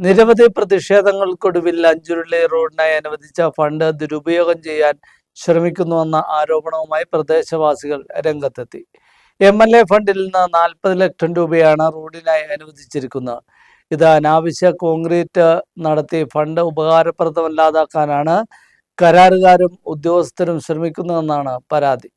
നിരവധി പ്രതിഷേധങ്ങൾക്കൊടുവിൽ അഞ്ചുരുളി റോഡിനായി അനുവദിച്ച ഫണ്ട് ദുരുപയോഗം ചെയ്യാൻ ശ്രമിക്കുന്നുവെന്ന ആരോപണവുമായി പ്രദേശവാസികൾ രംഗത്തെത്തി. എം എൽ എ ഫണ്ടിൽ നിന്ന് നാൽപ്പത് ലക്ഷം രൂപയാണ് റോഡിനായി അനുവദിച്ചിരിക്കുന്നത്. ഇത് അനാവശ്യ കോൺക്രീറ്റ് നടത്തി ഫണ്ട് ഉപകാരപ്രദമല്ലാതാക്കാനാണ് കരാറുകാരും ഉദ്യോഗസ്ഥരും ശ്രമിക്കുന്നതെന്നാണ് പരാതി.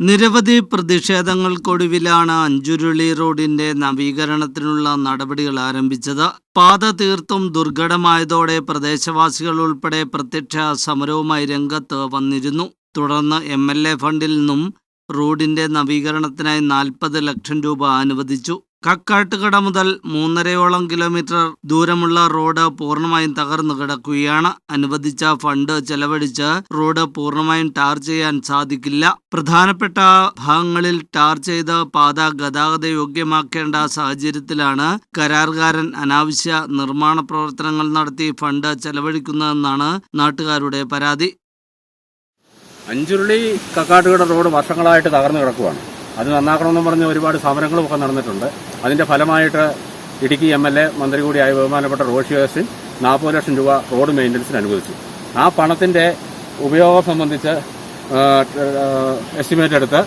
നിരവധി പ്രതിഷേധങ്ങൾക്കൊടുവിലാണ് അഞ്ചുരുളി റോഡിന്റെ നവീകരണത്തിനുള്ള നടപടികൾ ആരംഭിച്ചത്. പാത തീർത്തും ദുർഘടമായതോടെ പ്രദേശവാസികൾ ഉൾപ്പെടെ പ്രത്യക്ഷ സമരവുമായി രംഗത്ത് വന്നിരുന്നു. തുടർന്ന് എം ഫണ്ടിൽ നിന്നും റോഡിന്റെ നവീകരണത്തിനായി നാൽപ്പത് ലക്ഷം രൂപ അനുവദിച്ചു. കക്കാട്ടുകട മുതൽ മൂന്നരയോളം കിലോമീറ്റർ ദൂരമുള്ള റോഡ് പൂർണമായും തകർന്നു കിടക്കുകയാണ്. അനുവദിച്ച ഫണ്ട് ചെലവഴിച്ച് റോഡ് പൂർണമായും ടാർ ചെയ്യാൻ സാധിക്കില്ല. പ്രധാനപ്പെട്ട ഭാഗങ്ങളിൽ ടാർ ചെയ്ത് പാത ഗതാഗത യോഗ്യമാക്കേണ്ട സാഹചര്യത്തിലാണ് കരാറുകാരൻ അനാവശ്യ നിർമ്മാണ പ്രവർത്തനങ്ങൾ നടത്തി ഫണ്ട് ചെലവഴിക്കുന്നതെന്നാണ് നാട്ടുകാരുടെ പരാതി. അഞ്ചുരുളി കക്കാട്ടുകട റോഡ് വർഷങ്ങളായിട്ട് തകർന്നു കിടക്കുവാണ്. അത് നന്നാക്കണമെന്നും പറഞ്ഞ് ഒരുപാട് സമരങ്ങളുമൊക്കെ നടന്നിട്ടുണ്ട്. അതിന്റെ ഫലമായിട്ട് ഇടുക്കി എം എൽ എ മന്ത്രി കൂടിയായ ബഹുമാനപ്പെട്ട റോഷി അഗസ്റ്റിൻ നാൽപ്പത് ലക്ഷം രൂപ റോഡ് മെയിന്റനൻസിന് അനുവദിച്ചു. ആ പണത്തിന്റെ ഉപയോഗം സംബന്ധിച്ച് എസ്റ്റിമേറ്റ് എടുത്ത്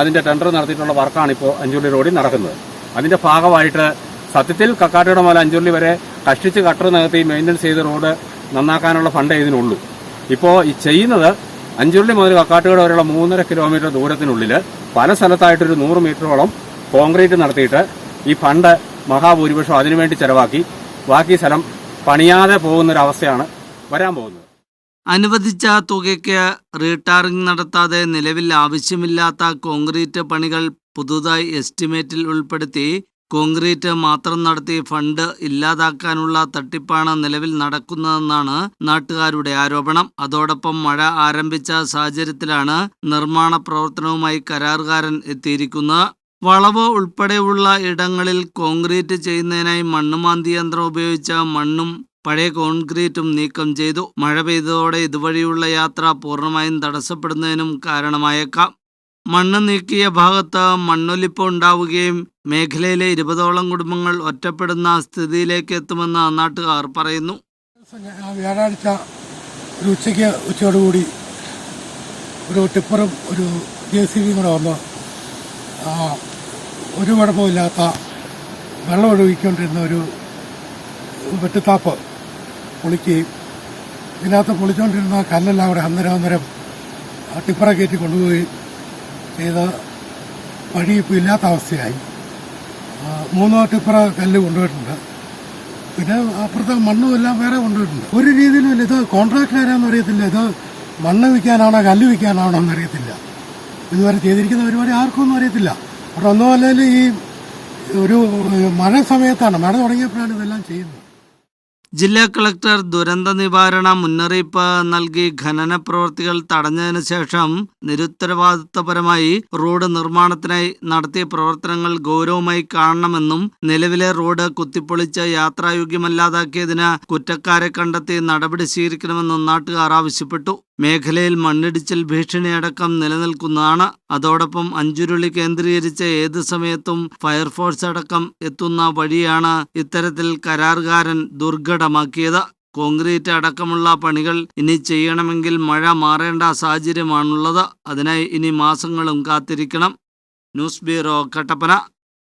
അതിന്റെ ടെൻഡർ നടത്തിയിട്ടുള്ള വർക്കാണ് ഇപ്പോൾ അഞ്ചുരുളി റോഡിൽ നടക്കുന്നത്. അതിന്റെ ഭാഗമായിട്ട് സത്യത്തിൽ കക്കാട്ടിയുടെ മല അഞ്ചുള്ളി വരെ കഷ്ടിച്ച് കട്ടർ നികത്തി മെയിന്റനൻസ് ചെയ്ത റോഡ് നന്നാക്കാനുള്ള ഫണ്ട് ഇതിനുള്ളൂ. ഇപ്പോൾ ഈ ചെയ്യുന്നത് അഞ്ചുള്ളി മുതൽ കക്കാട്ടുകട വരെയുള്ള മൂന്നര കിലോമീറ്റർ ദൂരത്തിനുള്ളിൽ പല സ്ഥലത്തായിട്ടൊരു നൂറ് മീറ്ററോളം കോൺക്രീറ്റ് നടത്തിയിട്ട് ഈ ഫണ്ട് മഹാഭൂരിപക്ഷം അതിനുവേണ്ടി ചെലവാക്കി. ബാക്കി സ്ഥലം പണിയാതെ പോകുന്നൊരവസ്ഥയാണ് വരാൻ പോകുന്നത്. അനുവദിച്ച തുകയ്ക്ക് റീടാറിംഗ് നടത്താതെ നിലവിൽ ആവശ്യമില്ലാത്ത കോൺക്രീറ്റ് പണികൾ പുതുതായി എസ്റ്റിമേറ്റിൽ ഉൾപ്പെടുത്തി കോൺക്രീറ്റ് മാത്രം നടത്തി ഫണ്ട് ഇല്ലാതാക്കാനുള്ള തട്ടിപ്പാണ് നിലവിൽ നടക്കുന്നതെന്നാണ് നാട്ടുകാരുടെ ആരോപണം. അതോടൊപ്പം മഴ ആരംഭിച്ച സാഹചര്യത്തിലാണ് നിർമ്മാണ പ്രവർത്തനവുമായി കരാറുകാരൻ എത്തിയിരിക്കുന്നത്. വളവ് ഉൾപ്പെടെയുള്ള ഇടങ്ങളിൽ കോൺക്രീറ്റ് ചെയ്യുന്നതിനായി മണ്ണുമാന്തി യന്ത്രം ഉപയോഗിച്ച മണ്ണും പഴയ കോൺക്രീറ്റും നീക്കം ചെയ്തു. മഴ പെയ്തതോടെ ഇതുവഴിയുള്ള യാത്ര പൂർണമായും തടസ്സപ്പെടുന്നതിനും കാരണമായേക്കാം. മണ്ണ് നീക്കിയ ഭാഗത്ത് മണ്ണൊലിപ്പ് ഉണ്ടാവുകയും മേഖലയിലെ ഇരുപതോളം കുടുംബങ്ങൾ ഒറ്റപ്പെടുന്ന സ്ഥിതിയിലേക്ക് എത്തുമെന്ന് നാട്ടുകാർ പറയുന്നു. വ്യാഴാഴ്ച ഒരു ഉച്ചയ്ക്ക് ഉച്ചയോടുകൂടി ഒരു ടിപ്പറും ഒരു ജെ സി ബിയും കൂടെ വന്ന് ഒരു കുഴപ്പമില്ലാത്ത വെള്ളം ഒഴുകിക്കൊണ്ടിരുന്ന ഒരു വെട്ടിത്താപ്പ് പൊളിക്കുകയും ഇതിനകത്ത് പൊളിച്ചുകൊണ്ടിരുന്ന കല്ലെല്ലാം അവിടെ അന്നേരം അന്നേരം ടിപ്പറെ കയറ്റി കൊണ്ടുപോയി ചെയ്ത വഴി ഇപ്പോൾ ഇല്ലാത്ത അവസ്ഥയായി. മൂന്നോ ടിപ്പറ കല്ല് കൊണ്ടുപോയിട്ടുണ്ട്. പിന്നെ അപ്പുറത്തെ മണ്ണും എല്ലാം വേറെ കൊണ്ടുപോയിട്ടുണ്ട്. ഒരു രീതിയിലും ഇത് കോൺട്രാക്ട് ആരാന്ന് അറിയത്തില്ല. ഇത് മണ്ണ് വിൽക്കാനാണോ കല്ല് വിൽക്കാനാണോ എന്നറിയത്തില്ല ഇതുവരെ ചെയ്തിരിക്കുന്ന പരിപാടി ആർക്കും ഒന്നും അറിയത്തില്ല. അവിടെ ഒന്നുമല്ലെങ്കിൽ ഈ ഒരു മഴ സമയത്താണ്. മഴ തുടങ്ങിയപ്പോഴാണ് ഇതെല്ലാം ചെയ്യുന്നത്. ജില്ലാ കളക്ടർ ദുരന്ത നിവാരണ മുന്നറിയിപ്പ് നൽകി ഖനന പ്രവൃത്തികൾ തടഞ്ഞതിനു ശേഷം നിരുത്തരവാദിത്വപരമായി റോഡ് നിർമ്മാണത്തിനായി നടത്തിയ പ്രവർത്തനങ്ങൾ ഗൗരവമായി കാണണമെന്നും നിലവിലെ റോഡ് കുത്തിപ്പൊളിച്ച് യാത്രായോഗ്യമല്ലാതാക്കിയതിന് കുറ്റക്കാരെ കണ്ടെത്തി നടപടി സ്വീകരിക്കണമെന്നും നാട്ടുകാർ ആവശ്യപ്പെട്ടു. മേഖലയിൽ മണ്ണിടിച്ചിൽ ഭീഷണിയടക്കം നിലനിൽക്കുന്നതാണ്. അതോടൊപ്പം അഞ്ചുരുളി കേന്ദ്രീകരിച്ച് ഏത് സമയത്തും ഫയർഫോഴ്സ് അടക്കം എത്തുന്ന വഴിയാണ് ഇത്തരത്തിൽ കരാറുകാരൻ ദുർഘടമാക്കിയത്. കോൺക്രീറ്റ് അടക്കമുള്ള പണികൾ ഇനി ചെയ്യണമെങ്കിൽ മഴ മാറേണ്ട സാഹചര്യമാണുള്ളത്. അതിനായി ഇനി മാസങ്ങളും കാത്തിരിക്കണം. News bureau Kattappana.